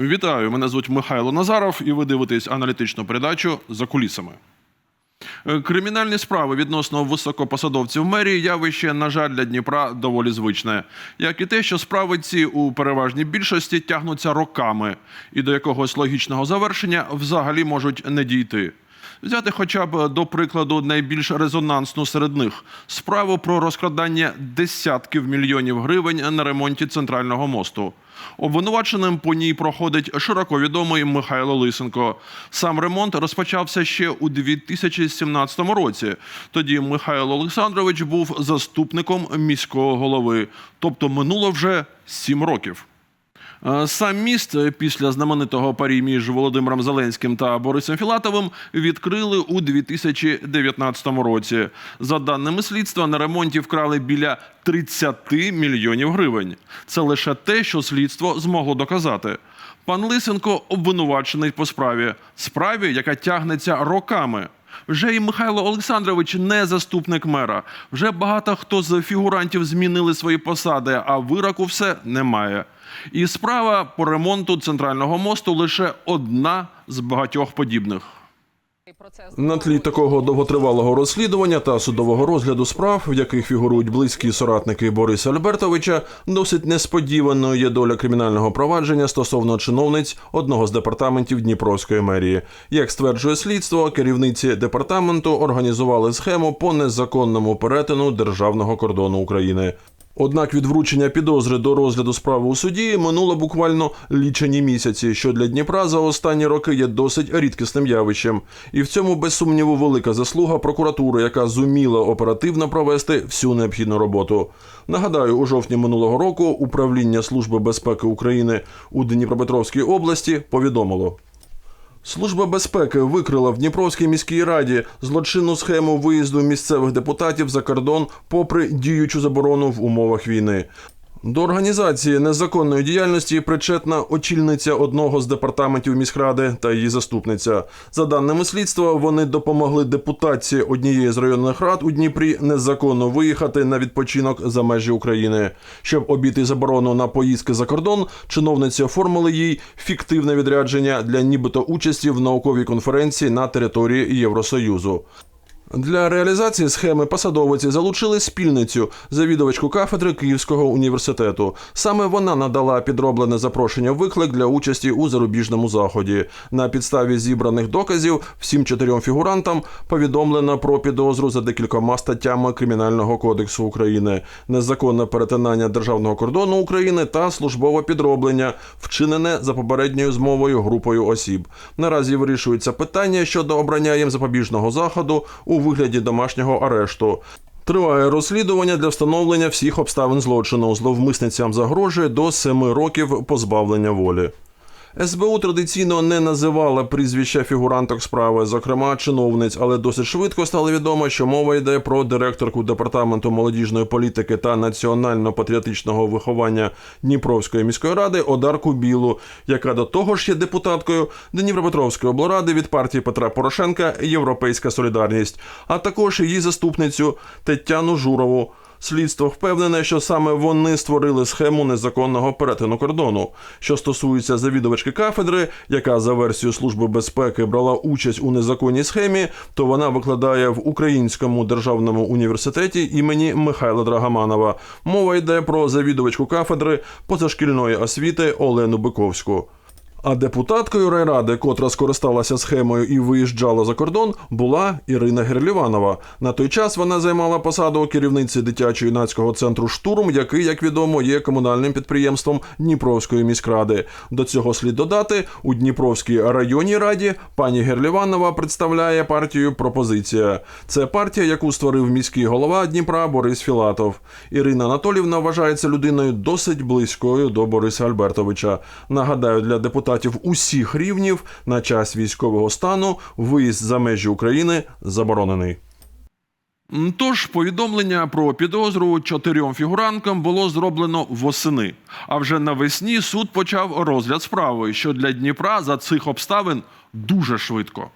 Вітаю, мене звуть Михайло Назаров, і ви дивитесь аналітичну передачу за кулісами. Е, Кримінальні справи відносно високопосадовців мерії явище, на жаль, для Дніпра доволі звичне, як і те, що справи ці у переважній більшості тягнуться роками, і до якогось логічного завершення взагалі можуть не дійти. Взяти хоча б до прикладу найбільш резонансну серед них справу про розкрадання десятків мільйонів гривень на ремонті центрального мосту. Обвинуваченим по ній проходить широко відомий Михайло Лисенко. Сам ремонт розпочався ще у 2017 році. Тоді Михайло Олександрович був заступником міського голови. Тобто минуло вже сім років. Е, Сам міст е, після знаменитого парі між Володимиром Зеленським та Борисом Філатовим відкрили у 2019 році. За даними слідства, на ремонті вкрали біля 30 мільйонів гривень. Це лише те, що слідство змогло доказати. Пан Лисенко обвинувачений по справі, справі, яка тягнеться роками. Вже і Михайло Олександрович не заступник мера. Вже багато хто з фігурантів змінили свої посади, а вироку все немає. І справа по ремонту центрального мосту лише одна з багатьох подібних. На тлі такого довготривалого розслідування та судового розгляду справ, в яких фігурують близькі соратники Бориса Альбертовича, досить несподіваною є доля кримінального провадження стосовно чиновниць одного з департаментів Дніпровської мерії. Як стверджує слідство, керівниці департаменту організували схему по незаконному перетину державного кордону України. Однак від вручення підозри до розгляду справи у суді минуло буквально лічені місяці, що для Дніпра за останні роки є досить рідкісним явищем. І в цьому без сумніву велика заслуга прокуратури, яка зуміла оперативно провести всю необхідну роботу. Нагадаю, у жовтні минулого року управління Служби безпеки України у Дніпропетровській області повідомило. Служба безпеки викрила в Дніпровській міській раді злочинну схему виїзду місцевих депутатів за кордон попри діючу заборону в умовах війни. До організації незаконної діяльності причетна очільниця одного з департаментів міськради та її заступниця. За даними слідства, вони допомогли депутатці однієї з районних рад у Дніпрі незаконно виїхати на відпочинок за межі України. Щоб обійти заборону на поїздки за кордон, чиновниці оформили їй фіктивне відрядження для нібито участі в науковій конференції на території Євросоюзу. Для реалізації схеми посадовиці залучили спільницю, завідувачку кафедри Київського університету. Саме вона надала підроблене запрошення виклик для участі у зарубіжному заході. На підставі зібраних доказів всім чотирьом фігурантам повідомлено про підозру за декількома статтями Кримінального кодексу України, незаконне перетинання державного кордону України та службове підроблення, вчинене за попередньою змовою групою осіб. Наразі вирішується питання щодо обрання їм запобіжного заходу у вигляді домашнього арешту. Триває розслідування для встановлення всіх обставин злочину. Зловмисницям загрожує до семи років позбавлення волі. СБУ традиційно не називала прізвища фігуранток справи, зокрема чиновниць, але досить швидко стало відомо, що мова йде про директорку департаменту молодіжної політики та національно-патріотичного виховання Дніпровської міської ради Одарку Білу, яка до того ж є депутаткою Дніпропетровської облради від партії Петра Порошенка Європейська Солідарність, а також її заступницю Тетяну Журову. Слідство впевнене, що саме вони створили схему незаконного перетину кордону. Що стосується завідувачки кафедри, яка за версією Служби безпеки брала участь у незаконній схемі, то вона викладає в Українському державному університеті імені Михайла Драгоманова. Мова йде про завідувачку кафедри позашкільної освіти Олену Биковську. А депутаткою райради, котра скористалася схемою і виїжджала за кордон, була Ірина Герліванова. На той час вона займала посаду керівниці дитячо-юнацького центру Штурм, який, як відомо, є комунальним підприємством Дніпровської міськради. До цього слід додати, у Дніпровській районній раді пані Герліванова представляє партію Пропозиція. Це партія, яку створив міський голова Дніпра Борис Філатов. Ірина Анатолівна вважається людиною досить близькою до Бориса Альбертовича. Нагадаю, для депутатів усіх рівнів на час військового стану виїзд за межі України заборонений. Тож повідомлення про підозру чотирьом фігуранкам було зроблено восени. А вже навесні суд почав розгляд справи, що для Дніпра за цих обставин дуже швидко.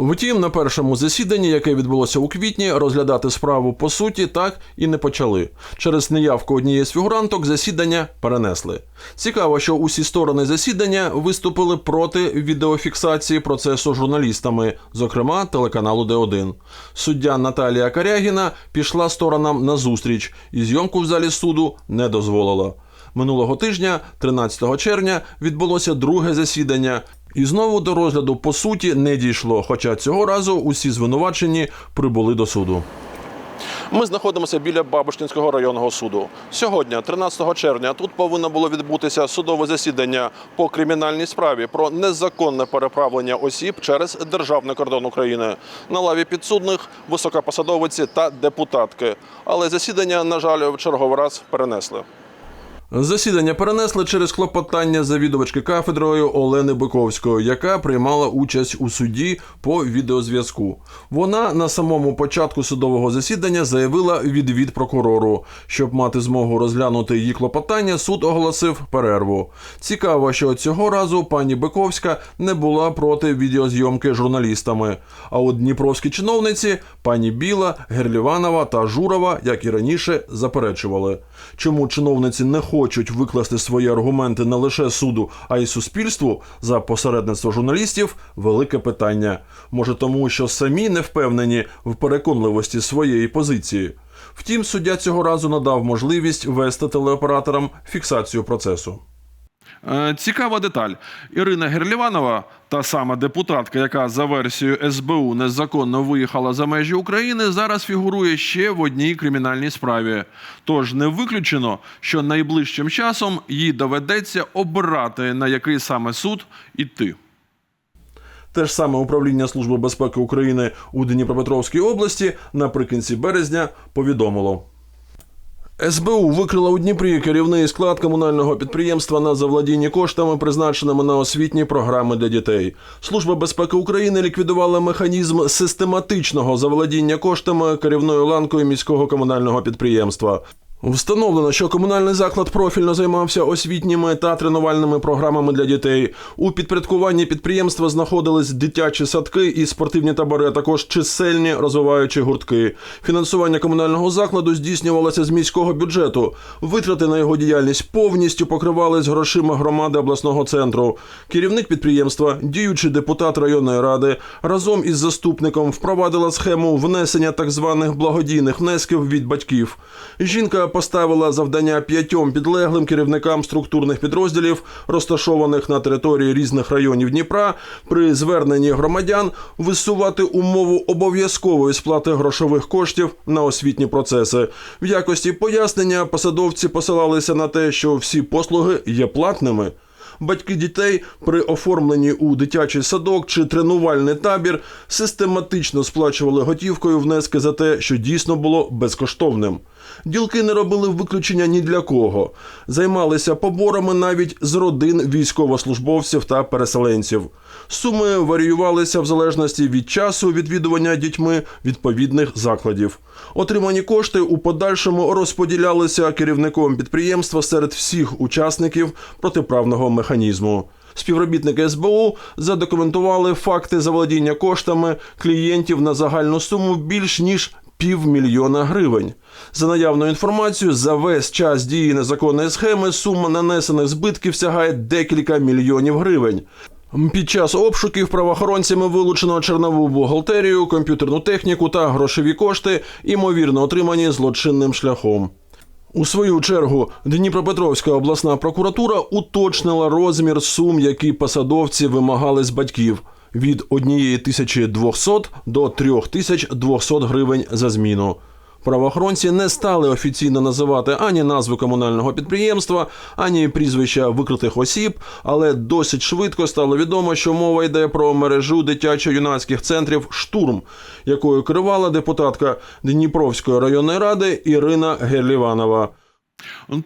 Втім, на першому засіданні, яке відбулося у квітні, розглядати справу по суті так і не почали. Через неявку однієї з фігуранток засідання перенесли. Цікаво, що усі сторони засідання виступили проти відеофіксації процесу журналістами, зокрема телеканалу Д1. Суддя Наталія Карягіна пішла сторонам на зустріч і зйомку в залі суду не дозволила. Минулого тижня, 13 червня, відбулося друге засідання. І знову до розгляду по суті не дійшло, хоча цього разу усі звинувачені прибули до суду. Ми знаходимося біля Бабушкінського районного суду. Сьогодні, 13 червня, тут повинно було відбутися судове засідання по кримінальній справі про незаконне переправлення осіб через державний кордон України. На лаві підсудних високопосадовиці та депутатки. Але засідання, на жаль, в черговий раз перенесли. Засідання перенесли через клопотання завідувачки кафедрою Олени Биковської, яка приймала участь у суді по відеозв'язку. Вона на самому початку судового засідання заявила відвід прокурору. Щоб мати змогу розглянути її клопотання, суд оголосив перерву. Цікаво, що цього разу пані Биковська не була проти відеозйомки журналістами. А от дніпровські чиновниці пані Біла, Герліванова та Журова, як і раніше, заперечували. Чому чиновниці не хочуть викласти свої аргументи не лише суду, а й суспільству за посередництво журналістів велике питання. Може, тому що самі не впевнені в переконливості своєї позиції. Втім, суддя цього разу надав можливість вести телеоператорам фіксацію процесу. Е, Цікава деталь. Ірина Герліванова, та сама депутатка, яка за версією СБУ незаконно виїхала за межі України, зараз фігурує ще в одній кримінальній справі. Тож не виключено, що найближчим часом їй доведеться обирати на який саме суд іти. Те ж саме управління Служби безпеки України у Дніпропетровській області наприкінці березня повідомило. СБУ викрила у Дніпрі керівний склад комунального підприємства на завладінні коштами, призначеними на освітні програми для дітей. Служба безпеки України ліквідувала механізм систематичного завладіння коштами керівною ланкою міського комунального підприємства. Встановлено, що комунальний заклад профільно займався освітніми та тренувальними програмами для дітей. У підпорядкуванні підприємства знаходились дитячі садки і спортивні табори, а також чисельні розвиваючі гуртки. Фінансування комунального закладу здійснювалося з міського бюджету. Витрати на його діяльність повністю покривались грошима громади обласного центру. Керівник підприємства, діючий депутат районної ради, разом із заступником впровадила схему внесення так званих благодійних внесків від батьків. Жінка поставила завдання п'ятьом підлеглим керівникам структурних підрозділів, розташованих на території різних районів Дніпра, при зверненні громадян висувати умову обов'язкової сплати грошових коштів на освітні процеси. В якості пояснення посадовці посилалися на те, що всі послуги є платними. Батьки дітей при оформленні у дитячий садок чи тренувальний табір систематично сплачували готівкою внески за те, що дійсно було безкоштовним. Ділки не робили виключення ні для кого, займалися поборами навіть з родин військовослужбовців та переселенців. Суми варіювалися в залежності від часу відвідування дітьми відповідних закладів. Отримані кошти у подальшому розподілялися керівником підприємства серед всіх учасників протиправного механізму. Співробітники СБУ задокументували факти заволодіння коштами клієнтів на загальну суму більш ніж півмільйона гривень. За наявною інформацією, за весь час дії незаконної схеми сума нанесених збитків сягає декілька мільйонів гривень. Під час обшуків правоохоронцями вилучено чернову бухгалтерію, комп'ютерну техніку та грошові кошти, ймовірно отримані злочинним шляхом. У свою чергу Дніпропетровська обласна прокуратура уточнила розмір сум, які посадовці вимагали з батьків від 1200 до 3200 гривень за зміну. Правоохоронці не стали офіційно називати ані назви комунального підприємства, ані прізвища викритих осіб, але досить швидко стало відомо, що мова йде про мережу дитячо-юнацьких центрів Штурм, якою керувала депутатка Дніпровської районної ради Ірина Герліванова.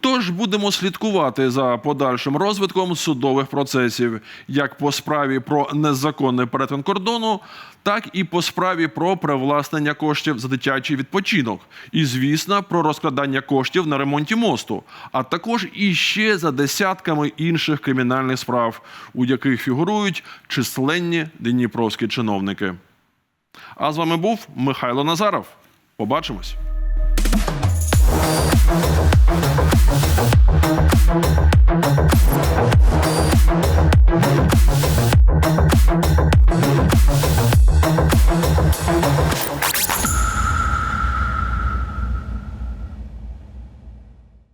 Тож будемо слідкувати за подальшим розвитком судових процесів, як по справі про незаконний перетин кордону, так і по справі про привласнення коштів за дитячий відпочинок, і звісно, про розкладання коштів на ремонті мосту, а також іще за десятками інших кримінальних справ, у яких фігурують численні дніпровські чиновники. А з вами був Михайло Назаров. Побачимось. Música